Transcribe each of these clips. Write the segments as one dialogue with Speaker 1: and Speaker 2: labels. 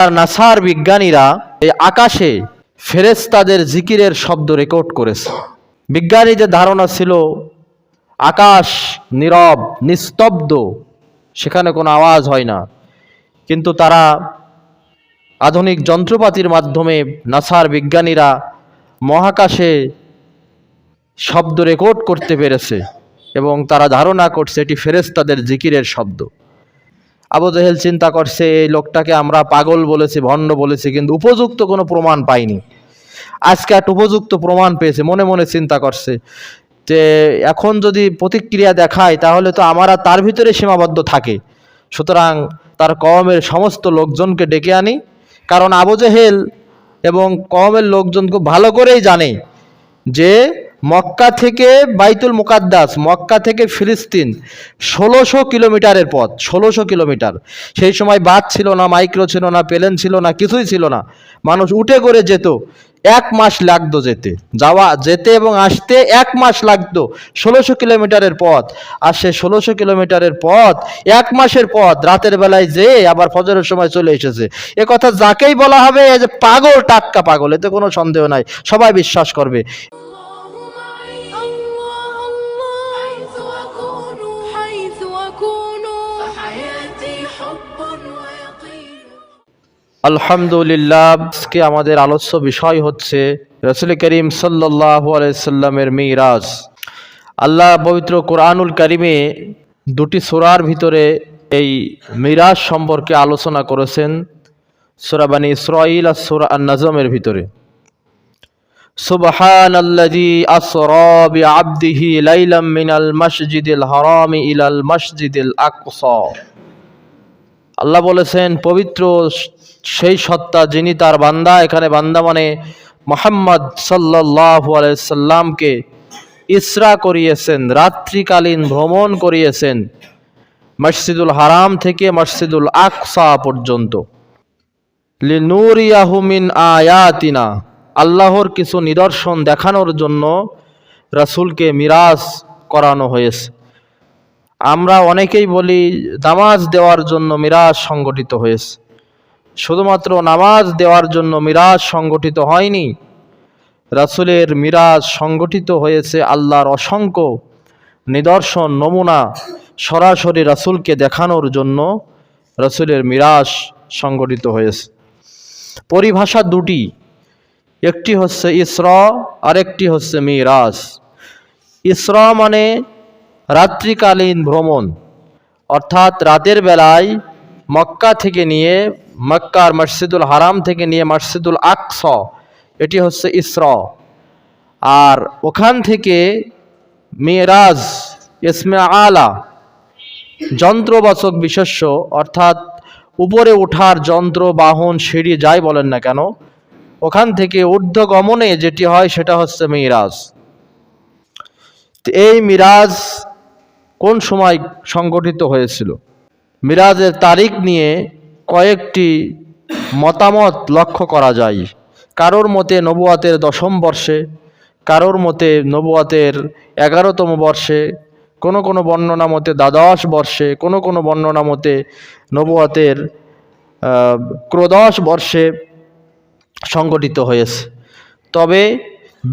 Speaker 1: আর নাসার বিজ্ঞানীরা এই আকাশে ফেরেস্তাদের জিকিরের শব্দ রেকর্ড করেছে। বিজ্ঞানীদের ধারণা ছিল, আকাশ নীরব, নিস্তব্ধ, সেখানে কোনো আওয়াজ হয় না। কিন্তু তারা আধুনিক যন্ত্রপাতির মাধ্যমে নাসার বিজ্ঞানীরা মহাকাশে শব্দ রেকর্ড করতে পেরেছে এবং তারা ধারণা করছে এটি ফেরেস্তাদের জিকিরের শব্দ। আবু জেহেল চিন্তা করছে, এই লোকটাকে আমরা পাগল বলেছি, ভণ্ড বলেছি, কিন্তু উপযুক্ত কোনো প্রমাণ পাইনি। আজকে একটা উপযুক্ত প্রমাণ পেয়েছে, মনে মনে চিন্তা করছে যে, এখন যদি প্রতিক্রিয়া দেখায়, তাহলে তো আমরা তার ভিতরে সীমাবদ্ধ থাকে। সুতরাং তার কওমের সমস্ত লোকজনকে ডেকে আনি, কারণ আবু জেহেল এবং কওমের লোকজন খুব ভালো করেই জানে যে মক্কা থেকে বাইতুল মুকাদ্দাস, মক্কা থেকে ফিলিস্তিন ষোলোশো কিলোমিটারের পথ, ষোলোশো কিলোমিটার। সেই সময় বাস ছিল না, মাইক্রো ছিল না, প্লেন ছিল না, কিছুই ছিল না। মানুষ উঠে করে যেত, এক মাস লাগতো যেতে। যাওয়া, যেতে এবং আসতে এক মাস লাগতো, ষোলোশো কিলোমিটারের পথ। আর সে ষোলোশো কিলোমিটারের পথ, এক মাসের পথ, রাতের বেলায় যেয়ে আবার ফজরের সময় চলে এসেছে। এ কথা যাকেই বলা হবে যে পাগল, টাটকা পাগল, এতে কোনো সন্দেহ নাই, সবাই বিশ্বাস করবে। আলহামদুলিল্লাহ, আজকে আমাদের আলোচ্য বিষয় হচ্ছে রসুল করিম সাল্লাহ আলাইসাল্লামের মিরাজ। আল্লাহ পবিত্র কোরআনুল করিমে দুটি সুরার ভিতরে এই মিরাজ সম্পর্কে আলোচনা করেছেন। সুরাবানি ইসরাইল আর সুরা নাজমের ভিতরে। সুবহান আল্লাজি আসরা বিআবদিহি লাইলাম মিনাল মসজিদিল হারামি ইলাল মসজিদিল আকসা। আল্লাহ বলেছেন, পবিত্র সেই সত্তা যিনি তার বান্দা, এখানে বান্দা মানে মোহাম্মদ সাল্লাহ সাল্লামকে ইসরা করিয়েছেন, রাত্রিকালীন ভ্রমণ করিয়েছেন মসজিদুল হারাম থেকে মসজিদুল আকসা পর্যন্ত। লিনুরিয়াহুমিন আয়াতিনা, আল্লাহর কিছু নিদর্শন দেখানোর জন্য রাসূলকে মিরাজ করানো হয়েছে। আমরা অনেকেই বলি, নামাজ দেওয়ার জন্য মিরাজ সংগঠিত হয়েছে। শুধুমাত্র নামাজ দেওয়ার জন্য মিরাজ সংগঠিত হয়নি, রাসূলের মিরাজ সংগঠিত হয়েছে আল্লাহর অসংখ্য নিদর্শন, নমুনা সরাসরি রাসূলকে দেখানোর জন্য রাসূলের মিরাজ সংগঠিত হয়েছে। পরিভাষা দুটি, একটি হচ্ছে ইসরা আরেকটি হচ্ছে মিরাজ। ইসর মানে রাত্রিকালীন ভ্রমণ, অর্থাৎ রাতের বেলায় মক্কা থেকে নিয়ে মক্কার মসজিদুল হারাম থেকে নিয়ে মসজিদুল আকস, এটি হচ্ছে ইসরা। আর ওখান থেকে মিরাজ, ইসমে আলা, যন্ত্রবাচক বিশেষ্য, অর্থাৎ উপরে ওঠার যন্ত্র, বাহন, সিঁড়ি, যাই বলেন না কেন, ওখান থেকে ঊর্ধ্বগমনে যেটি হয় সেটা হচ্ছে মিরাজ। এই মিরাজ কোন সময় সংগঠিত হয়েছিল? মিরাজের তারিখ নিয়ে কয়েকটি মতামত লক্ষ্য করা যায়। কারোর মতে নবুয়াতের দশম বর্ষে, কারোর মতে নবুয়াতের এগারোতম বর্ষে, কোনো কোনো বর্ণনা মতে দ্বাদশ বর্ষে, কোনো কোনো বর্ণনা মতে নবুয়াতের ক্রোদশ বর্ষে সংগঠিত হয়েছে। তবে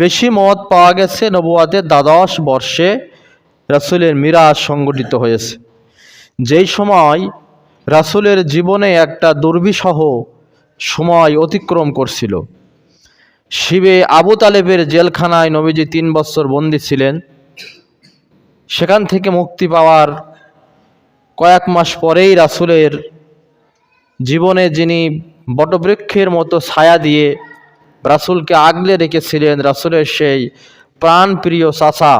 Speaker 1: বেশি মত পাওয়া গেছে নবুয়াতের দ্বাদশ বর্ষে রাসূলের মিরাজ সংগঠিত হয়েছে। যেই সময় রাসূলের জীবনে একটা দুর্বিষহ সময় অতিক্রম করছিল। শিবে আবু তালেবের জেলখানায় নবীজি তিন বছর বন্দী ছিলেন। সেখান থেকে মুক্তি পাওয়ার কয়েক মাস পরেই রাসুলের জীবনে যিনি বটবৃক্ষের মতো ছায়া দিয়ে রাসূলকে আগলে রেখেছিলেন, রাসুলের সেই প্রাণপ্রিয় চাচা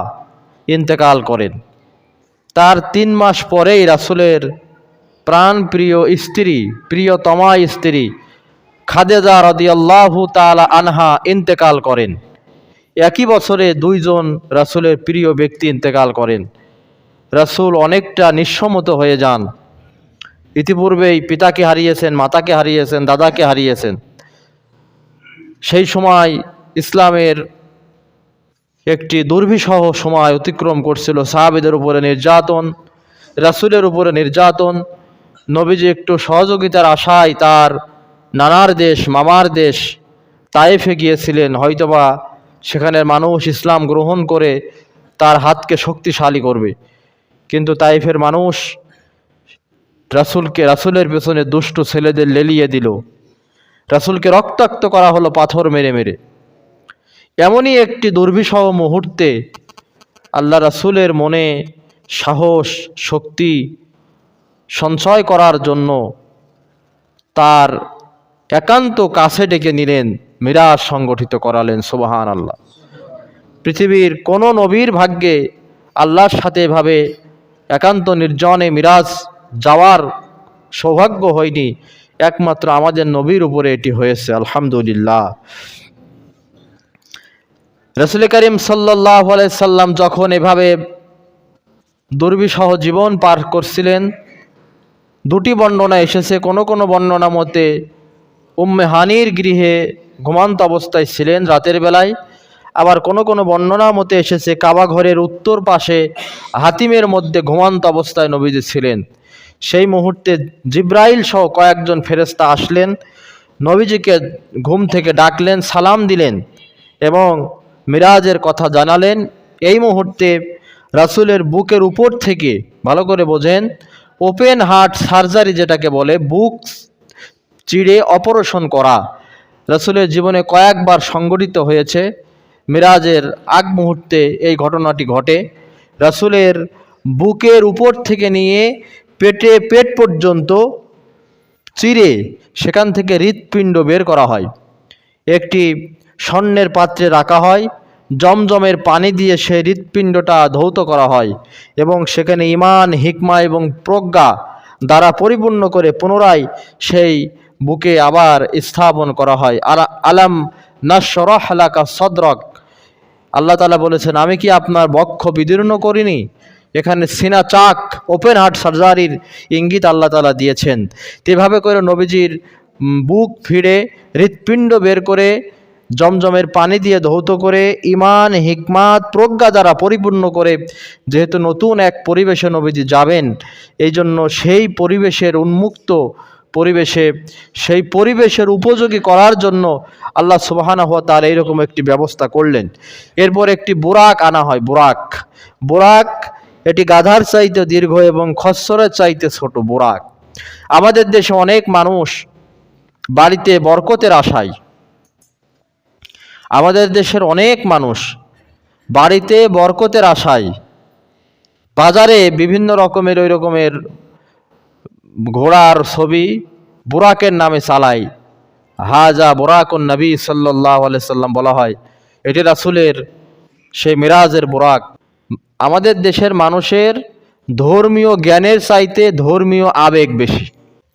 Speaker 1: ইন্তেকাল করেন। তার তিন মাস পরেই রাসূলের প্রাণপ্রিয় স্ত্রী, প্রিয়তমা স্ত্রী খাদেজা রদিয়াল্লাহু তালা আনহা ইন্তেকাল করেন। একই বছরে দুইজন রাসূলের প্রিয় ব্যক্তি ইন্তেকাল করেন। রাসূল অনেকটা নিঃসম্মত হয়ে যান। ইতিপূর্বেই পিতাকে হারিয়েছেন, মাতাকে হারিয়েছেন, দাদাকে হারিয়েছেন। সেই সময় ইসলামের একটি দুর্বিষহ সময় অতিক্রম করছিল। সাহাবিদের উপরে নির্যাতন, রাসূলের উপরে নির্যাতন নবীজি একটু সহযোগিতার আশায় তার নানার দেশ, মামার দেশ তায়েফে গিয়েছিলেন। হয়তোবা সেখানের মানুষ ইসলাম গ্রহণ করে তার হাতকে শক্তিশালী করবে। কিন্তু তাইফের মানুষ রাসূলকে, রাসূলের পেছনে দুষ্টু ছেলেদের লেলিয়ে দিল। রাসূলকে রক্তাক্ত করা হলো পাথর মেরে মেরে। এমনই একটি দুর্বিষহ মুহূর্তে আল্লাহ রাসূলের মনে সাহস, শক্তি সঞ্চয় করার জন্য তার একান্ত কাছে ডেকে নিলেন, মিরাজ সংগঠিত করালেন সুবাহান আল্লাহ পৃথিবীর কোনো নবীর ভাগ্যে আল্লাহর সাথে এভাবে একান্ত নির্জনে মিরাজ যাওয়ার সৌভাগ্য হয়নি, একমাত্র আমাদের নবীর উপরে এটি হয়েছে, আলহামদুলিল্লাহ। রসুল করিম সাল্লাহ সাল্লাম যখন এভাবে দুর্বিষহ জীবন পার করছিলেন দুটি বর্ণনা এসেছে। কোনো কোনো বর্ণনা মতে উম্মে হানির গৃহে ঘুমান্ত অবস্থায় ছিলেন রাতের বেলায়। আবার কোনো কোনো বর্ণনা মতে এসেছে কাবা ঘরের উত্তর পাশে হাতিমের মধ্যে ঘুমান্ত অবস্থায় নবীজি ছিলেন। সেই মুহূর্তে জিব্রাইল সহ কয়েকজন ফেরেস্তা আসলেন। নবীজিকে ঘুম থেকে ডাকলেন, সালাম দিলেন এবং মিরাজের কথা জানালেন। এই মুহূর্তে রাসূলের বুকের উপর থেকে, ভালো করে বোঝেন ওপেন হার্ট সার্জারি যেটাকে বলে বুক চিড়ে অপারেশন করা। রাসূলের জীবনে কয়েকবার সংগঠিত হয়েছে। মিরাজের আগ মুহূর্তে এই ঘটনাটি ঘটে। রাসূলের বুকের উপর থেকে নিয়ে পেটে পেট পর্যন্ত চিরে সেখান থেকে হৃৎপিণ্ড বের করা হয়। একটি স্বর্ণের পাত্রে রাখা হয়। জমজমের পানি দিয়ে সেই হৃৎপিণ্ডটা ধৌত করা হয় এবং সেখানে ইমান হিকমা এবং প্রজ্ঞা দ্বারা পরিপূর্ণ করে পুনরায় সেই বুকে আবার স্থাপন করা হয়। আলা, আলাম লাকা সদরক। আল্লাহ তালা বলেছেন, আমি কি আপনার বক্ষ বিদীর্ণ করিনি? এখানে সিনা চাক, ওপেন হার্ট সার্জারির ইঙ্গিত আল্লাহ তালা দিয়েছেন। তো এভাবে করে নবীজির বুক ফিরে হৃৎপিণ্ড বের করে জমজমের পানি দিয়ে ধৌত করে ইমান হিকমাত, প্রজ্ঞা দ্বারা পরিপূর্ণ করে যেহেতু নতুন এক পরিবেশে নবীজি যাবেন এই জন্য সেই পরিবেশের উন্মুক্ত পরিবেশে, সেই পরিবেশের উপযোগী করার জন্য আল্লাহ সুবাহানা হওয়া তার এইরকম একটি ব্যবস্থা করলেন। এরপর একটি বোরাক আনা হয়, বোরাক। বোরাক, এটি গাধার চাইতে দীর্ঘ এবং খসরের চাইতে ছোট বোরাক। আমাদের দেশে অনেক মানুষ বাড়িতে বরকতের আশায় আমাদের দেশের অনেক মানুষ বাড়িতে বরকতের আশায় বাজারে বিভিন্ন রকমের ওই রকমের ঘোড়ার ছবি বুরাকের নামে চালায়। হাজা বুরাকুন নবী সাল্লাহ সাল্লাম বলা হয়, এটি রাসুলের সেই মিরাজের বুরাক। আমাদের দেশের মানুষের ধর্মীয় জ্ঞানের চাইতে ধর্মীয় আবেগ বেশি।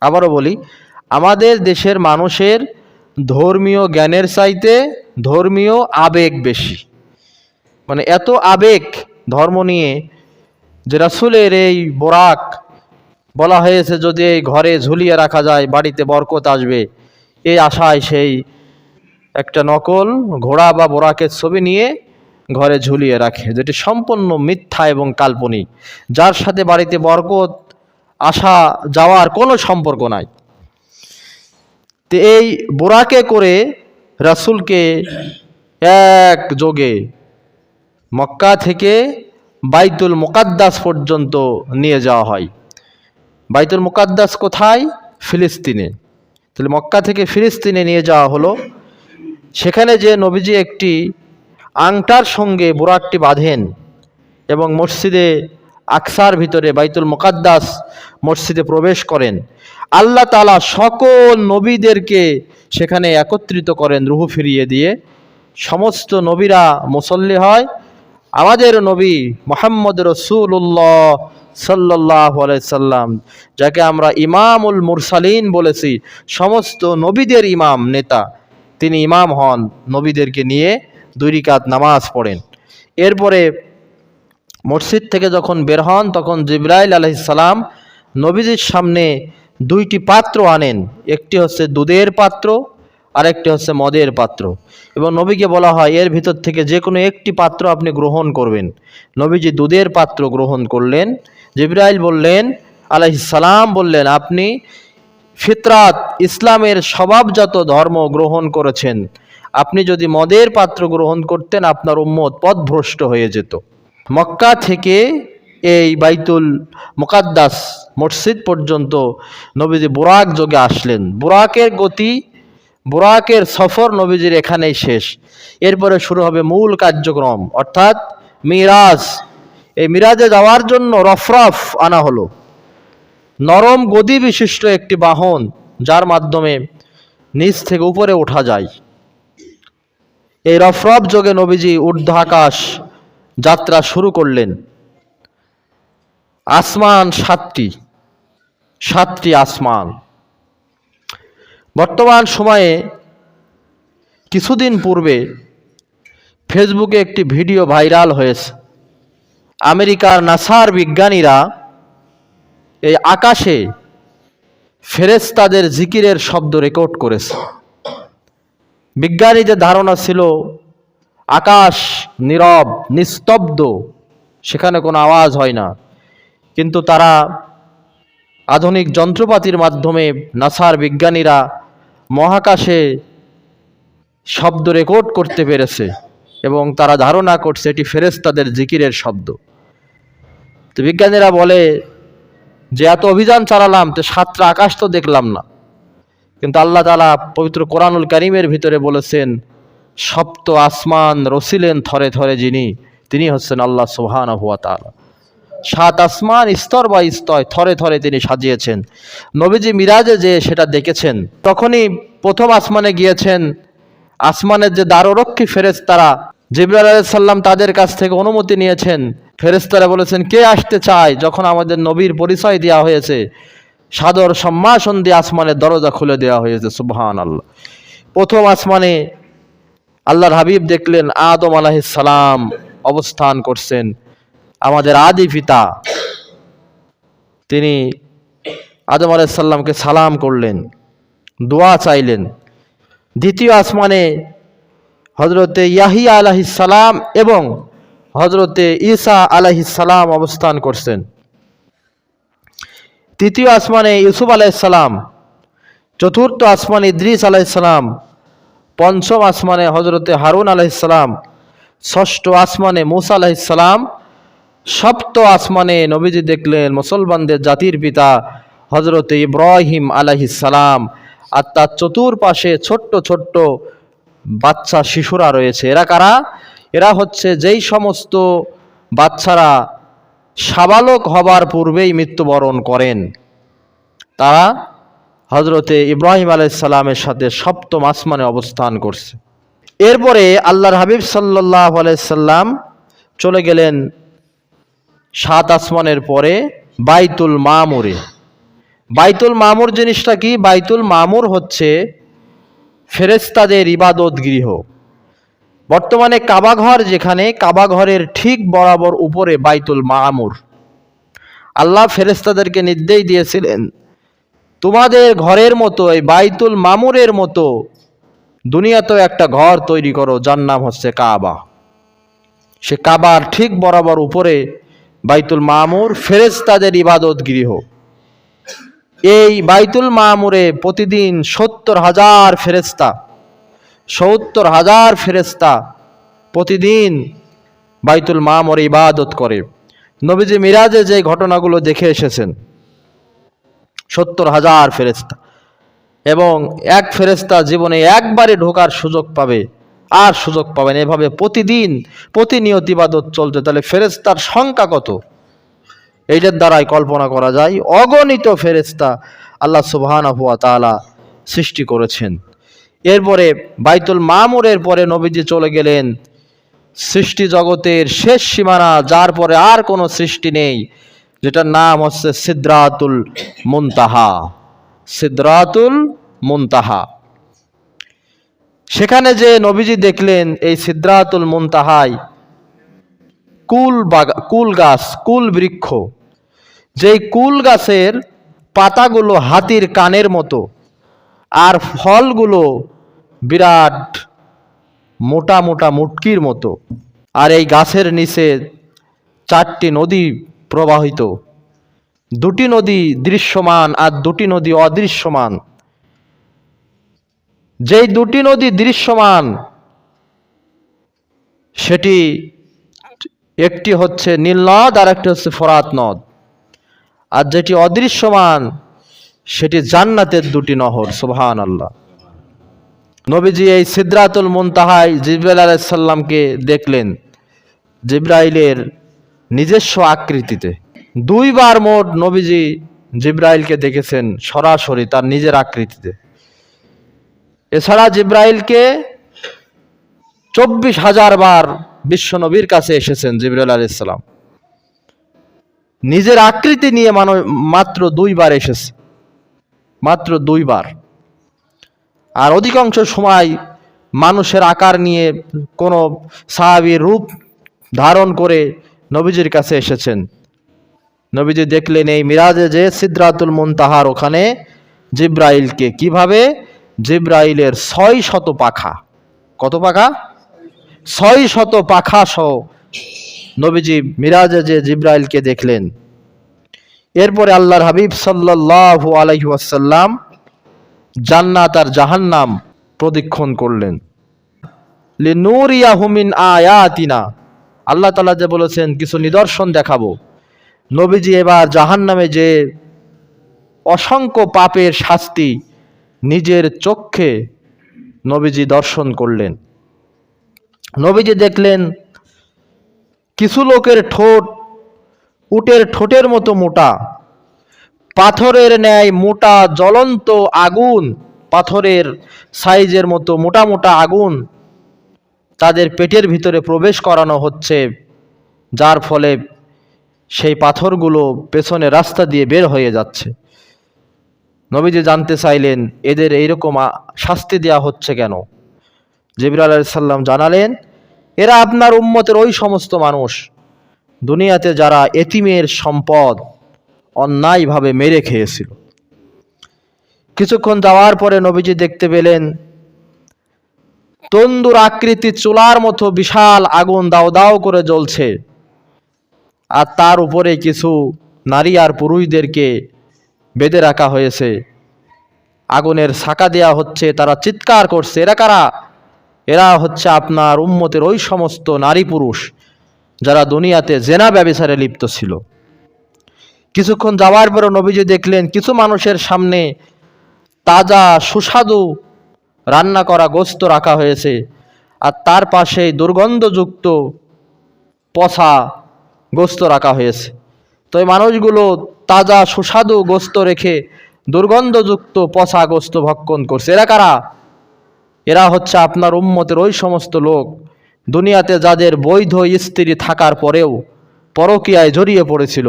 Speaker 1: আবারও বলি, আমাদের দেশের মানুষের ধর্মীয় জ্ঞানের চাইতে ধর্মীয় আবেগ বেশি। মানে এত আবেগ ধর্ম নিয়ে যে রাসুলের এই বোরাক বলা হয়েছে যদি এই ঘরে ঝুলিয়ে রাখা যায়, বাড়িতে বরকত আসবে, এই আশায় সেই একটা নকল ঘোড়া বা বোরাকের ছবি নিয়ে ঘরে ঝুলিয়ে রাখে, যেটি সম্পূর্ণ মিথ্যা এবং কাল্পনিক, যার সাথে বাড়িতে বরকত আসা যাওয়ার কোনো সম্পর্ক নাই। তো এই বোরাকে করে রাসূলকে এক যোগে মক্কা থেকে বাইতুল মুকাদ্দাস পর্যন্ত নিয়ে যাওয়া হয়। বাইতুল মুকাদ্দাস কোথায়? ফিলিস্তিনে। তাহলে মক্কা থেকে ফিলিস্তিনে নিয়ে যাওয়া হলো। সেখানে যে নবীজি একটি আংটার সঙ্গে বুরাকটি বাঁধেন এবং মসজিদে আকসার ভিতরে বাইতুল মুকাদ্দাস মসজিদে প্রবেশ করেন। আল্লাহ তালা সকল নবীদেরকে সেখানে একত্রিত করেন রুহু ফিরিয়ে দিয়ে। সমস্ত নবীরা মুসল্লি হয়। আমাদের নবী মোহাম্মদ রসুল্লাহ সাল্লাহ সাল্লাম, যাকে আমরা ইমামুল মুরসালিন বলেছি, সমস্ত নবীদের ইমাম নেতা। তিনি ইমাম হন, নবীদেরকে নিয়ে দুই রিকাত নামাজ পড়েন। এরপরে মসজিদ থেকে যখন বের হন, তখন জিব্রাইল আলহিসাল্লাম নবীজির সামনে দুইটি পাত্র আনেন। একটি হচ্ছে দুধের পাত্র আর একটি হচ্ছে মদের পাত্র। এবং নবীকে বলা হয়, এর ভিতর থেকে যে কোনো একটি পাত্র আপনি গ্রহণ করবেন। নবীজি দুধের পাত্র গ্রহণ করলেন। জিব্রাইল বললেন আলাইহিসালাম বললেন, আপনি ফিতরাত, ইসলামের স্বভাবজাত ধর্ম গ্রহণ করেছেন। আপনি যদি মদের পাত্র গ্রহণ করতেন, আপনার উম্মত পথভ্রষ্ট হয়ে যেত। মক্কা থেকে এই বাইতুল মোকাদ্দাস মসজিদ পর্যন্ত নবীজি বুরাক যোগে আসলেন। বুরাকের গতি, বুরাকের সফর নবীজির এখানেই শেষ। এরপরে শুরু হবে মূল কার্যক্রম, অর্থাৎ মিরাজ। এই মিরাজে যাওয়ার জন্য রফরফ আনা হলো। নরম গদি বিশিষ্ট একটি বাহন, যার মাধ্যমে নিচ থেকে উপরে ওঠা যায়। এই রফরফ যোগে নবীজি ঊর্ধ্ব আকাশ যাত্রা শুরু করলেন। আসমান সাতটি সাতটি আসমান। বর্তমান সময়ে কিছুদিন পূর্বে ফেসবুকে একটি ভিডিও ভাইরাল হয়েছে। আমেরিকার নাসার বিজ্ঞানীরা এই আকাশে ফেরেস্তাদের জিকিরের শব্দ রেকর্ড করেছে। বিজ্ঞানীদের ধারণা ছিল, আকাশ নীরব, নিস্তব্ধ, সেখানে কোনো আওয়াজ হয় না। কিন্তু তারা আধুনিক যন্ত্রপাতির মাধ্যমে নাসার বিজ্ঞানীরা মহাকাশে শব্দ রেকর্ড করতে পেরেছে এবং তারা ধারণা করছে এটি ফেরেস্তাদের জিকিরের শব্দ। তো বিজ্ঞানীরা বলে যে, এত অভিযান চালালাম তো সাতটা আকাশ তো দেখলাম না। কিন্তু আল্লাহ তালা পবিত্র কোরআনুল করিমের ভিতরে বলেছেন, সপ্ত আসমান রসিলেন থরে থরে যিনি, তিনি হচ্ছেন আল্লাহ সোহান হুয়া তালা সাত আসমান স্তর বা স্তয় থরে থরে তিনি সাজিয়েছেন। নবীজি মিরাজে যে সেটা দেখেছেন, তখনই প্রথম আসমানে গিয়েছেন। আসমানের যে দ্বাররক্ষী ফেরেস্তারা জিবরাল সাল্লাম তাদের কাছ থেকে অনুমতি নিয়েছেন। ফেরেস্তারা বলেছেন, কে আসতে চায়? যখন আমাদের নবীর পরিচয় দেওয়া হয়েছে, সাদর সম্মাসন দিয়ে আসমানের দরজা খুলে দেওয়া হয়েছে সুবহান আল্লাহ প্রথম আসমানে আল্লাহর হাবিব দেখলেন, আদম আলাহিস সালাম অবস্থান করছেন। আমাদের আদি পিতা, তিনি আদম আলাইসাল্লামকে সালাম করলেন, দোয়া চাইলেন। দ্বিতীয় আসমানে হজরতে ইয়াহিয়া আলাহিস সালাম এবং হজরতে ঈসা আলাহিস সালাম অবস্থান করছেন। তৃতীয় আসমানে ইউসুফ আলাইসালাম চতুর্থ আসমানে ইদ্রিস আলাইসালাম পঞ্চম আসমানে হজরতে হারুন আলাইসালাম ষষ্ঠ আসমানে মুসা আলাইসালাম সপ্ত আসমানে নবীজি দেখলেন মুসলমানদের জাতির পিতা হজরতে ইব্রাহিম আলাইসালাম আর তার চতুর্পাশে ছোট্ট ছোট্ট বাচ্চা শিশুরা রয়েছে। এরা কারা? এরা হচ্ছে যেই সমস্ত বাচ্চারা সাবালক হবার পূর্বেই মৃত্যুবরণ করেন। তারা হজরতে ইব্রাহিম আলাইসাল্লামের সাথে সপ্তম আসমানে অবস্থান করছে। এরপরে আল্লাহর হাবিব সাল্লাহ আলাইসাল্লাম চলে গেলেন সাত আসমানের পরে বাইতুল মামুরে। বাইতুল মামুর জিনিসটা কি? বাইতুল মামুর হচ্ছে ফেরেস্তাদের ইবাদত গৃহ। বর্তমানে কাবাঘর যেখানে, কাবাঘরের ঠিক বরাবর উপরে বাইতুল মামুর। আল্লাহ ফেরেস্তাদেরকে নির্দেশ দিয়েছিলেন, তোমাদের ঘরের মতো, এই বাইতুল মামুরের মতো দুনিয়াতেও একটা ঘর তৈরি করো, যার নাম হচ্ছে কাবা। সে কাবার ঠিক বরাবর উপরে বাইতুল মামুর ফেরেস্তাদের ইবাদত গৃহ এই বাইতুল মামুরে প্রতিদিন সত্তর হাজার ফেরেস্তা সত্তর হাজার ফেরেস্তা প্রতিদিন বাইতুল মামুরে ইবাদত করে। নবীজি মিরাজে যে ঘটনাগুলো দেখে এসেছেন, সত্তর হাজার ফেরেস্তা এবং এক ফেরেস্তা জীবনে একবারে ঢোকার সুযোগ পাবে। আর সুযোগ পাবেন। এভাবে প্রতিদিন প্রতিনিয়ত ইবাদত চলছে তাহলে ফেরেস্তার সংখ্যা কত? এইটার দ্বারাই কল্পনা করা যায়, অগণিত ফেরেস্তা আল্লাহ সুবহান হুয়া তালা সৃষ্টি করেছেন। এরপরে বাইতুল মামুরের পরে নবীজি চলে গেলেন। সৃষ্টি জগতের শেষ সীমানা, যার পরে আর কোনো সৃষ্টি নেই, যেটার নাম হচ্ছে সিদ্রাতুল মুনতাহা। সিদ্রাতুল মুনতাহা। সেখানে যে নবীজি দেখলেন এই সিদ্রাতুল মুনতাহায় কুল বাগা, কুল গাছ, কুল বৃক্ষ, যেই কুল গাছের পাতাগুলো হাতির কানের মতো, আর ফলগুলো বিরাট মোটা মোটা মুটকির মতো, আর এই গাছের নিচে চারটি নদী প্রবাহিত। দুটি নদী দৃশ্যমান আর দুটি নদী অদৃশ্যমান। যেই দুটি নদী দৃশ্যমান, সেটি একটি হচ্ছে নীল নদ আর একটি হচ্ছে ফরাত নদ। আর যেটি অদৃশ্যমান, সেটি জান্নাতের দুটি নহর সুবহান আল্লাহ নবীজি এই সিদ্রাতুল মুনতাহায় জিব্রাইল আলাইসাল্লামকে দেখলেন। জিব্রাইলের নিজস্ব আকৃতিতে। দুইবার মোট নবীজি জিব্রাইলকে দেখেছেন সরাসরি তার নিজের আকৃতিতে। এছাড়া জিব্রাইলকে চব্বিশ হাজার বার বিশ্ব নবীর কাছে এসেছেন জিব্রাইল আলাইসাল্লাম নিজের আকৃতি নিয়ে মানো মাত্র দুইবার এসেছে। মাত্র দুইবার। আর অধিকাংশ সময় মানুষের আকার নিয়ে কোনো সাহাবির রূপ ধারণ করে নবীজির কাছে এসেছেন। নবীজি দেখলেন, এই মিরাজে যে সিদ্রাতুল মুনতাহার, ওখানে জিব্রাইলকে কীভাবে জিব্রাইলের ছয় শত পাখা। কত পাখা? ছয় শত পাখা সহ নবীজি মিরাজে যে জিব্রাইলকে দেখলেন। এরপরে আল্লাহর হাবিব সাল্লাল্লাহু আলাইহি ওয়াসাল্লাম জান্নাত আর জাহান্নাম প্রদীক্ষণ করলেন। লিনুরিয়াহুমিন আয়াতিনা। আল্লাহ তাআলা যে বলেছেন, কিছু নিদর্শন দেখাবো। নবীজি এবার জাহান্নামে যে অসংখ্য পাপের শাস্তি নিজের চক্ষে নবীজি দর্শন করলেন। নবীজি দেখলেন, কিছু লোকের ঠোঁট উটের ঠোঁটের মতো মোটা, পাথরের ন্যায় মোটা জ্বলন্ত আগুন, পাথরের সাইজের মতো মোটা মোটা আগুন তাদের পেটের ভিতরে প্রবেশ করানো হচ্ছে, যার ফলে সেই পাথরগুলো পেছনে রাস্তা দিয়ে বের হয়ে যাচ্ছে। নবীজি জানতে চাইলেন, এদের এইরকম শাস্তি দেওয়া হচ্ছে কেন? জিবরা আলাইসাল্লাম জানালেন, এরা আপনার উম্মতের ওই সমস্ত মানুষ। দুনিয়াতে যারা এতিমের সম্পদ অন্যায়ভাবে মেরে খেয়েছিল। কিছুক্ষণ যাওয়ার পরে নবীজি দেখতে পেলেন, তন্দুর আকৃতি চুলার মতো বিশাল আগুন দাও দাও করে জ্বলছে। আর তার উপরে কিছু নারী আর পুরুষদেরকে বেঁধে রাখা হয়েছে। আগুনের ছাকা দেয়া হচ্ছে, তারা চিৎকার করছে, এরা কারা? এরা হচ্ছে আপনার উম্মতের ওই সমস্ত নারী পুরুষ, যারা দুনিয়াতে জেনা ব্যবসারে লিপ্ত ছিল। কিছুক্ষণ যাওয়ার পরে নবীজি দেখলেন, কিছু মানুষের সামনে তাজা, সুস্বাদু রান্না করা গোস্ত রাখা হয়েছে আর তার পাশেই দুর্গন্ধযুক্ত পচা গোস্ত রাখা হয়েছে। তো এই মানুষগুলো তাজা সুস্বাদু গোস্ত রেখে দুর্গন্ধযুক্ত পচা গোস্ত ভক্ষণ করছে। এরা কারা? এরা হচ্ছে আপনার উম্মতের ওই সমস্ত লোক। দুনিয়াতে যাদের বৈধ স্ত্রী থাকার পরেও পরকীয়ায় জড়িয়ে পড়েছিল,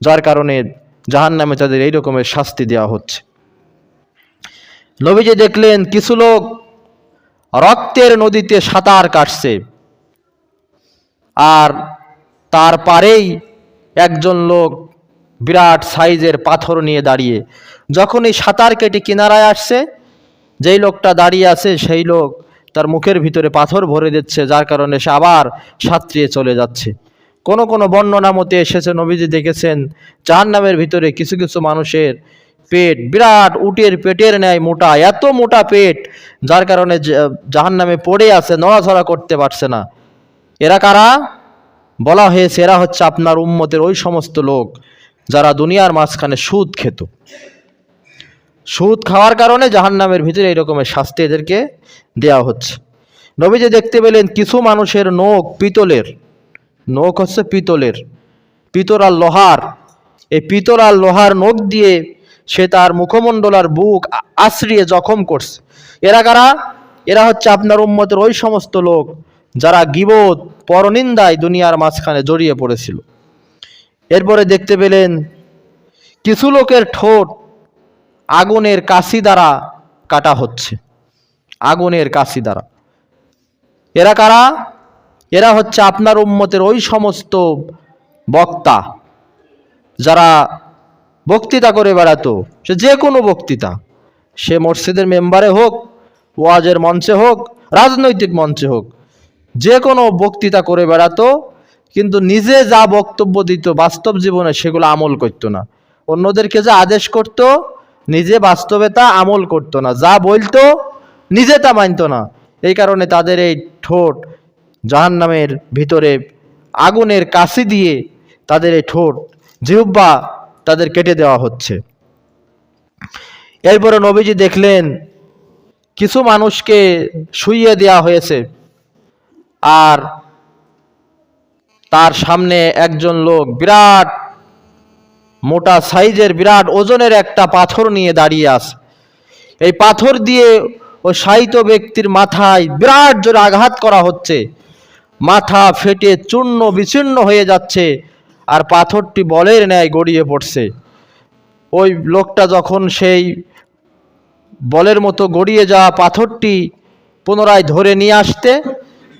Speaker 1: যার কারণে জাহান নামে তাদের এই রকমের শাস্তি দেওয়া হচ্ছে। নবীজি দেখলেন, কিছু লোক রক্তের নদীতে সাঁতার কাটছে আর তার পারেই একজন লোক বিরাট সাইজের পাথর নিয়ে দাঁড়িয়ে। যখন এই সাঁতার কেটে কিনারায় আসছে, যেই লোকটা দাঁড়িয়ে আছে, সেই লোক তার মুখের ভিতরে পাথর ভরে দিচ্ছে, যার কারণে সে আবার সাঁতরিয়ে চলে যাচ্ছে। কোন কোন বর্ণনা মতে এসেছে, নবীজি দেখেছেন, জাহান্নামের ভিতরে কিছু কিছু মানুষের পেট, বিরাট উটের পেটের ন্যায় মোটা, এত মোটা পেট, যার কারণে জাহান্নামে পড়ে আছে, নড়াচড়া করতে পারছে না। এরা কারা? বলা হয়েছে, এরা হচ্ছে আপনার উম্মতের ওই সমস্ত লোক। যারা দুনিয়ার মাঝখানে সুদ খেত। সুদ খাওয়ার কারণে জাহান্নামের ভিতরে এই রকমের শাস্তি এদেরকে দেওয়া হচ্ছে। নবীজি দেখতে পেলেন কিছু মানুষের নখ পিতলের, নখ হচ্ছে পিতলের, পিতল আর লোহার, এই পিতল আর লোহার নখ দিয়ে সে তার মুখমণ্ডল আর বুক আশ্রিয়ে জখম করছে। এরা কারা? এরা হচ্ছে আপনার উম্মতের ওই সমস্ত লোক যারা গিবত, পরনিন্দায় দুনিয়ার মাঝখানে জড়িয়ে পড়েছিল। এরপরে দেখতে পেলেন কিছু লোকের ঠোঁট আগুনের কাশি দ্বারা কাটা হচ্ছে। আগুনের কাশি দ্বারা। এরা কারা? এরা হচ্ছে আপনার উম্মতের ওই সমস্ত বক্তা যারা বক্তৃতা করে বেড়াতো। সে যে কোনো বক্তৃতা। সে মসজিদের মেম্বারে হোক, ওয়াজের মঞ্চে হোক, রাজনৈতিক মঞ্চে হোক, যে কোনো বক্তৃতা করে বেড়াতো। কিন্তু নিজে যা বক্তব্য দিত বাস্তব জীবনে সেগুলো আমল করতো না। অন্যদেরকে যে আদেশ করত, নিজে বাস্তবে তা আমল করতো না। যা বলতো, নিজে তা মানতো না। এই কারণে তাদের এই ঠোঁট জাহান্নামের ভিতরে আগুনের কাশি দিয়ে তাদের এই ঠোঁট জিহ্বা তাদের কেটে দেওয়া হচ্ছে। এরপরে নবীজি দেখলেন, কিছু মানুষকে শুইয়ে দেওয়া হয়েছে। আর তার সামনে একজন লোক বিরাট মোটা সাইজের, বিরাট ওজনের একটা পাথর নিয়ে দাঁড়িয়ে আছে। এই পাথর দিয়ে ও সাহিত ব্যক্তির মাথায় বিরাট জোরে আঘাত করা হচ্ছে। মাথা ফেটে চূর্ণ বিচূর্ণ হয়ে যাচ্ছে আর পাথরটি বলের ন্যায় গড়িয়ে পড়ছে। ওই লোকটা যখন সেই বলের মতো গড়িয়ে যাওয়া পাথরটি পুনরায় ধরে নিয়ে আসতে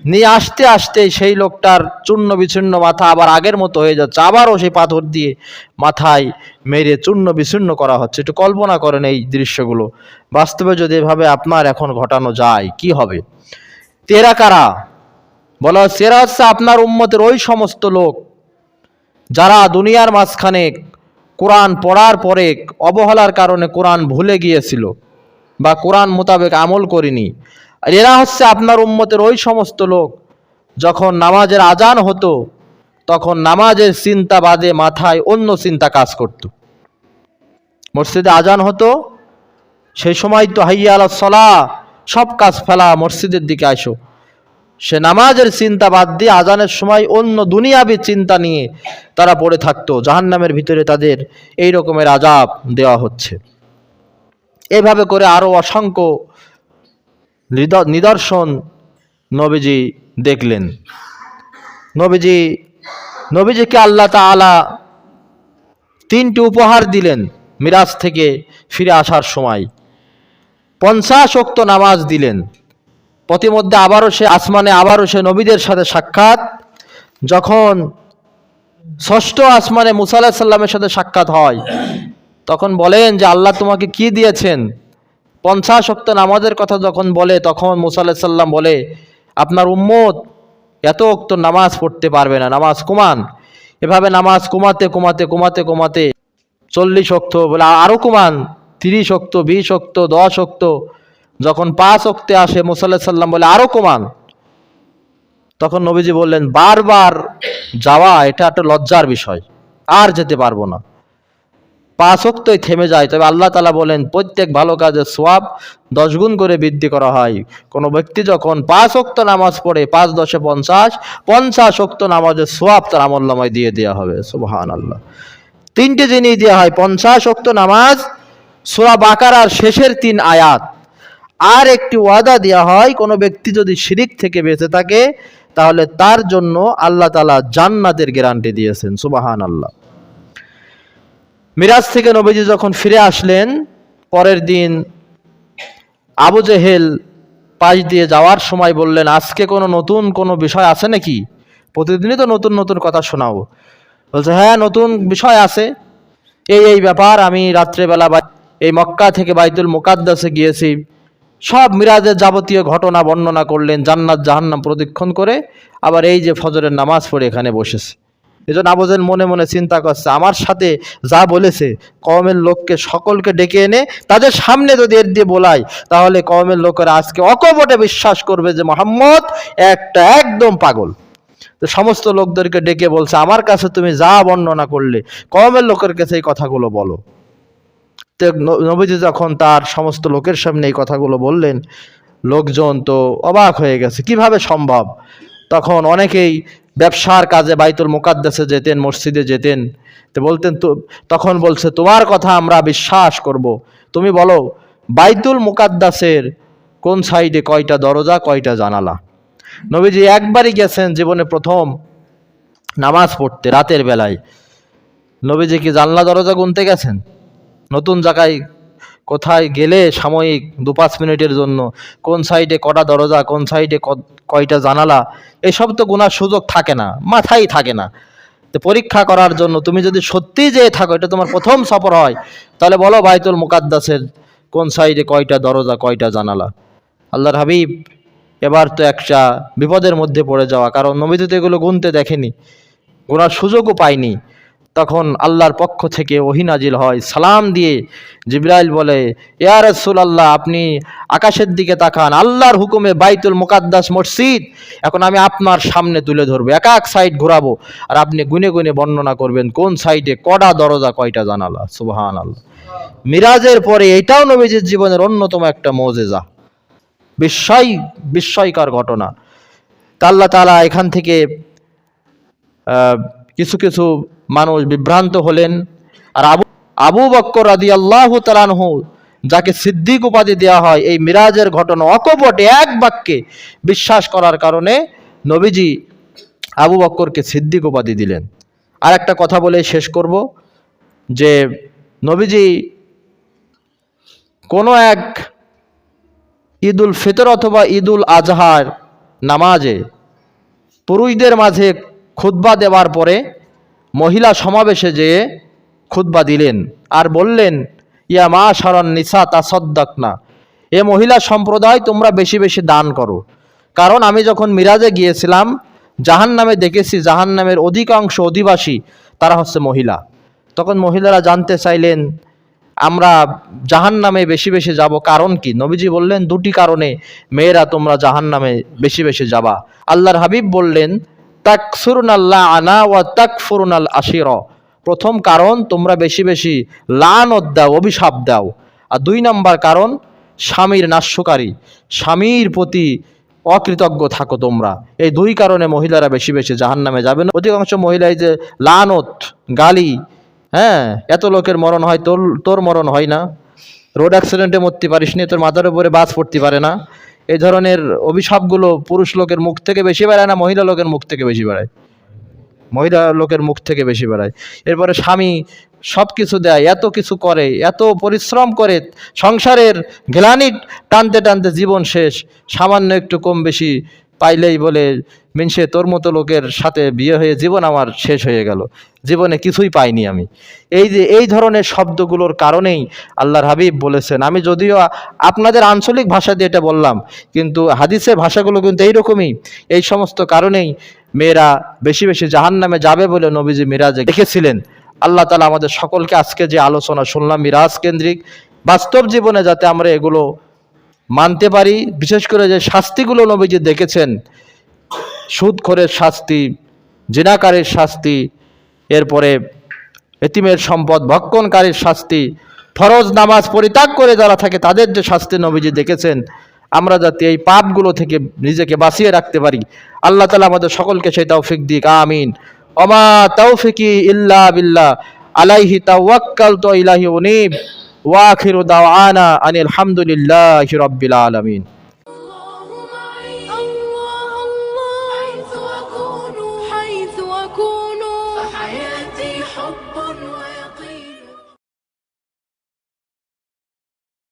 Speaker 1: নিয়ে আসতে আসতে সেই লোকটার চূর্ণ বিচূর্ণ মাথা আবার আগের মতো হয়ে যাচ্ছে। আবারও সেই পাথর দিয়ে মাথায় মেরে চূর্ণ বিচূর্ণ করা হচ্ছে। একটু কল্পনা করেন এই দৃশ্যগুলো। বাস্তবে যদি এভাবে আপনার এখন ঘটানো যায়, কি হবে? তেরা কারা? বলা হচ্ছে এরা হচ্ছে আপনার উম্মতের ওই সমস্ত লোক যারা দুনিয়ার মাঝখানে কোরআন পড়ার পরে অবহেলার কারণে কোরআন ভুলে গিয়েছিল বা কোরআন মোতাবেক আমল করিনি। আর এরা হচ্ছে আপনার উম্মতের ওই সমস্ত লোক। যখন নামাজের আজান হতো, তখন নামাজের চিন্তা বাদে মাথায় অন্য চিন্তা কাজ করত। মসজিদে আজান হতো সেই সময় তো হাইয়া আলা সলা, সব কাজ ফেলা মসজিদের দিকে আসো সে নামাজের চিন্তা বাদ দিয়ে আজানের সময় অন্য দুনিয়াবি চিন্তা নিয়ে তারা পড়ে থাকতো। জাহান্নামের ভিতরে তাদের এই রকমের আজাব দেওয়া হচ্ছে। এভাবে করে আরও অসংখ্য নিদর্শন নবীজি দেখলেন। নবীজি, নবীজিকে আল্লাহ তাআলা তিনটি উপহার দিলেন মিরাজ থেকে ফিরে আসার সময়। পঞ্চাশ ওক্ত নামাজ দিলেন। প্রতিমধ্যে আবারও সে আসমানে আবারও সে নবীদের সাথে সাক্ষাৎ। যখন ষষ্ঠ আসমানে মুসা আলাহিস সাল্লামের সাথে সাক্ষাৎ হয়, তখন বলেন যে, আল্লাহ তোমাকে কি দিয়েছেন? পঞ্চাশ ওক্ত নামাজের কথা যখন বলে, তখন মুসা সাল্লাম বলে, আপনার উম্মত এত ওক্ত নামাজ পড়তে পারবে না, নামাজ কুমান। এভাবে নামাজ কুমাতে কুমাতে কুমাতে কুমাতে চল্লিশ অক্ত বলে আরও কুমান, তিরিশ অক্ত বিশ অক্ত দশ অক্ত যখন পাঁচ অক্তে আসে মুসাল্লাহ সাল্লাম বলে আরও কমান। তখন নবীজি বললেন, বারবার যাওয়া, এটা একটা লজ্জার বিষয়, আর যেতে পারব না। পাঁচ অক্তই থেমে যায়। তবে আল্লাহ তালা বলেন, প্রত্যেক ভালো কাজের সোয়াব দশ গুণ করে বৃদ্ধি করা হয়। কোনো ব্যক্তি যখন পাঁচ অক্ত নামাজ পড়ে, পাঁচ দশে পঞ্চাশ পঞ্চাশ অক্ত নামাজের সোয়াব তার আমল্লামায় দিয়ে দেওয়া হবে। সুবহান আল্লাহ তিনটে জিনিস দেওয়া হয়। পঞ্চাশ অক্ত নামাজ, সোরা বাকারার শেষের তিন আয়াত। আর একটি ওয়াদা দেওয়া হয়, কোনো ব্যক্তি যদি শিরিক থেকে বেঁচে থাকে, তাহলে তার জন্য আল্লাহ তালা জান্নাতের গ্যারান্টি দিয়েছেন। সুবাহান আল্লাহ মিরাজ থেকে নবীজি যখন ফিরে আসলেন, পরের দিন আবু জেহেল পাশ দিয়ে যাওয়ার সময় বললেন, আজকে কোনো নতুন কোনো বিষয় আছে নাকি? প্রতিদিনই তো নতুন নতুন কথা শোনাবো বলছে হ্যাঁ নতুন বিষয় আছে। এই এই ব্যাপার, আমি রাত্রেবেলা এই মক্কা থেকে বাইতুল মোকাদ্দাসে গিয়েছি। সব মিরাজের যাবতীয় ঘটনা বর্ণনা করলেন, জান্নাত জাহান্নাম প্রদক্ষিণ করে আবার এই যে ফজরের নামাজ পড়ে এখানে বসেছে। এজন্য আবুজেন মনে মনে চিন্তা করছে, আমার সাথে যা বলেছে, কওমের লোককে সকলকে ডেকে এনে তাদের সামনে যদি এর দিয়ে বলাই, তাহলে কওমের লোকেরা আজকে অকপটে বিশ্বাস করবে যে মোহাম্মদ একটা একদম পাগল। তো সমস্ত লোকদেরকে ডেকে বলছে, আমার কাছে তুমি যা বর্ণনা করলে, কওমের লোকের কাছে এই কথাগুলো বলো। তো নবীজি যখন তার সমস্ত লোকের সামনে এই কথাগুলো বললেন, লোকজন তো অবাক হয়ে গেছে, কীভাবে সম্ভব? তখন অনেকেই ব্যবসার কাজে বাইতুল মোকাদ্দাসে যেতেন, মসজিদে যেতেন। তো বলতেন, তো তখন বলছে, তোমার কথা আমরা বিশ্বাস করব। তুমি বলো, বাইতুল মুকাদ্দাসের কোন সাইডে কয়টা দরজা, কয়টা জানালা? নবীজি একবারই গেছেন জীবনে প্রথম নামাজ পড়তে, রাতের বেলায়। নবীজি কি জানলা দরজা গুনতে গেছেন? নতুন জায়গায় কোথায় গেলে সাময়িক দু পাঁচ মিনিটের জন্য? কোন সাইডে কটা দরজা, কোন সাইডে কয়টা জানালা? এসব তো গোনার সুযোগ থাকে না, মাথায় থাকে না। তো পরীক্ষা করার জন্য তুমি যদি সত্যিই যেয়ে থাকো, এটা তোমার প্রথম সফর হয়, তাহলে বলো বাইতুল মুকাদ্দাসের কোন সাইডে কয়টা দরজা, কয়টা জানালা? আল্লাহর হাবিব, এবার তো একটা বিপদের মধ্যে পড়ে যাওয়া, কারণ নবীতে এগুলো গুনতে দেখেনি। গোনার সুযোগও পায়নি। তখন আল্লাহর পক্ষ থেকে ওহিনাজিল হয়। সালাম দিয়ে জিব্রাইল বলে, ইয়া রাসূলুল্লাহ, আপনি আকাশের দিকে তাকান। আল্লাহর হুকুমে বাইতুল মুকাদ্দাস মসজিদ। এখন আমি আপনার সামনে তুলে ধরবো। এক এক সাইড ঘোরাবো। আর আপনি গুনে গুনে বর্ণনা করবেন, কোন সাইডে কটা দরজা, কয়টা জানালা। সুবহান আল্লাহ মিরাজের পরে এটাও নবীজির জীবনের অন্যতম একটা মজেজা। বিস্ময়, বিস্ময়কর ঘটনা। তা আল্লাহ তালা এখান থেকে কিছু কিছু মানুষ বিভ্রান্ত হলেন। আর আবু আবু বক্কর আদি আল্লাহ তালানহু যাকে সিদ্দিক উপাধি দেওয়া হয়, এই মিরাজের ঘটনা অকপটে এক বাক্যে বিশ্বাস করার কারণে নবীজি আবু বক্করকে সিদ্দিক উপাধি দিলেন। আর একটা কথা বলে শেষ করব, যে নবীজি কোনো এক ঈদুল ফিতর অথবা ঈদুল আজহার নামাজে পুরুষদের মাঝে খুতবা দেওয়ার পরে মহিলা সমাবেশে যেয়ে খুতবা দিলেন আর বললেন, ইয়া মা শরণ নিসা তাসদ্দাক না এ মহিলা সম্প্রদায় তোমরা বেশি বেশি দান করো। কারণ আমি যখন মিরাজে গিয়েছিলাম জাহান নামে দেখেছি জাহান নামের অধিকাংশ অধিবাসী তারা হচ্ছে মহিলা। তখন মহিলারা জানতে চাইলেন, আমরা জাহান নামে বেশি বেশি যাব কারণ কি? নবীজি বললেন, দুটি কারণে মেয়েরা তোমরা জাহান নামে বেশি বেশি যাবা। আল্লাহর হাবিব বললেন আনা প্রথম কারণ, তোমরা বেশি বেশি লানত দাও, অভিশাপ দাও। আর দুই নম্বর কারণ, স্বামীর নাশ্যকারী স্বামীর প্রতি অকৃতজ্ঞ থাকো তোমরা। এই দুই কারণে মহিলারা বেশি বেশি জাহান নামে যাবে না। অধিকাংশ মহিলাই যে লানত, গালি হ্যাঁ এত লোকের মরণ হয়, তোর তোর মরণ হয় না। রোড অ্যাক্সিডেন্টে মরতে পারিস নি তোর মাথার উপরে বাস পড়তে পারে না। এই ধরনের অভিশাপগুলো পুরুষ লোকের মুখ থেকে বেশি বেড়ায় না মহিলা লোকের মুখ থেকে বেশি বেড়ায়? মহিলা লোকের মুখ থেকে বেশি বেড়ায়। এরপরে স্বামী সব কিছু দেয়, এত কিছু করে, এত পরিশ্রম করে, সংসারের গ্লানি টানতে টানতে জীবন শেষ, সামান্য একটু কম বেশি পাইলেই বলে মিনসে তোর মতো লোকের সাথে বিয়ে হয়ে জীবন আমার শেষ হয়ে গেল। জীবনে কিছুই পাইনি আমি। এই যে, এই ধরনের শব্দগুলোর কারণেই আল্লাহর হাবিব বলেছেন, আমি যদিও আপনাদের আঞ্চলিক ভাষা দিয়ে এটা বললাম, কিন্তু হাদিসের ভাষাগুলো কিন্তু এইরকমই। এই সমস্ত কারণেই মেয়েরা বেশি বেশি জাহান নামে যাবে বলে নবীজি মিরাজে দেখেছিলেন। আল্লাহ তালা আমাদের সকলকে আজকে যে আলোচনা শুনলাম, মিরাজ কেন্দ্রিক, বাস্তব জীবনে যাতে আমরা এগুলো মানতে পারি। বিশেষ করে যে শাস্তিগুলো নবীজি দেখেছেন, সুদখোরের শাস্তি, জিনাকারের শাস্তি, এরপরে এতিমের সম্পদ, ভক্ষণকারীর শাস্তি, ফরজ নামাজ পরিত্যাগ করে যারা থাকে তাদের যে শাস্তি নবীজি দেখেছেন, আমরা যাতে এই পাপগুলো থেকে নিজেকে বাঁচিয়ে রাখতে পারি। আল্লাহ তালা আমাদের সকলকে সেই তৌফিক দিক, আমিন। অমা তৌফিকি ইল্লা বিল্লাহ, আলাইহি তাওয়াক্কাল তো ইলাহি উনিব। ওয়াখিরু দাওয়ানা আনিল হামদুলিল্লাহ রাব্বিল আলামিন।